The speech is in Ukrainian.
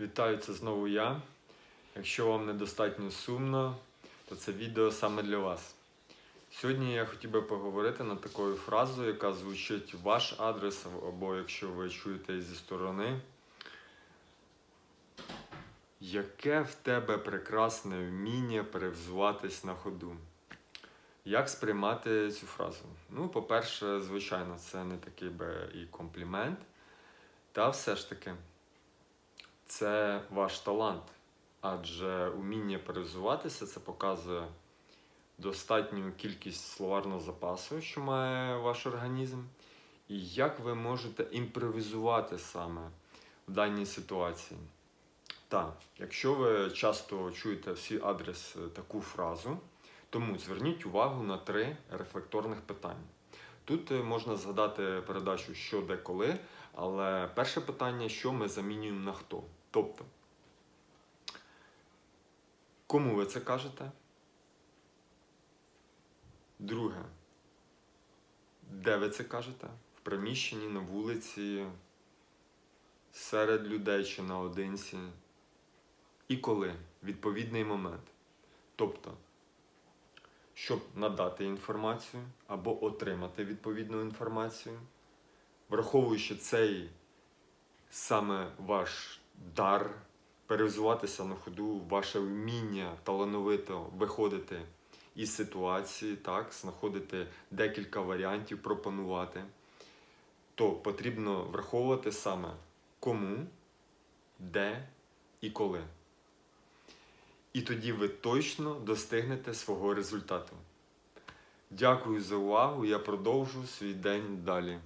Вітаю, це знову я. Якщо вам недостатньо сумно, то це відео саме для вас. Сьогодні я хотів би поговорити над такою фразою, яка звучить в ваш адрес, або якщо ви чуєте зі сторони. Яке в тебе прекрасне вміння перевзуватись на ходу? Як сприймати цю фразу? Ну, по-перше, звичайно, це не такий би і комплімент. Та все ж таки, це ваш талант. Адже уміння перевзуватися це показує достатню кількість словарного запасу, що має ваш організм, і як ви можете імпровізувати саме в даній ситуації. Так, якщо ви часто чуєте всі адрес е, таку фразу, тому зверніть увагу на три рефлекторних питання. Тут е, можна згадати передачу що де коли, але перше питання, що ми замінюємо на хто. Тобто, кому ви це кажете? Друге, де ви це кажете? В приміщенні, на вулиці, серед людей чи наодинці. І коли? Відповідний момент. Тобто, щоб надати інформацію або отримати відповідну інформацію, враховуючи цей саме ваш дар, перевзуватися на ходу, ваше вміння талановито виходити із ситуації, так, знаходити декілька варіантів, пропонувати, то потрібно враховувати саме кому, де і коли. І тоді ви точно достигнете свого результату. Дякую за увагу. Я продовжу свій день далі.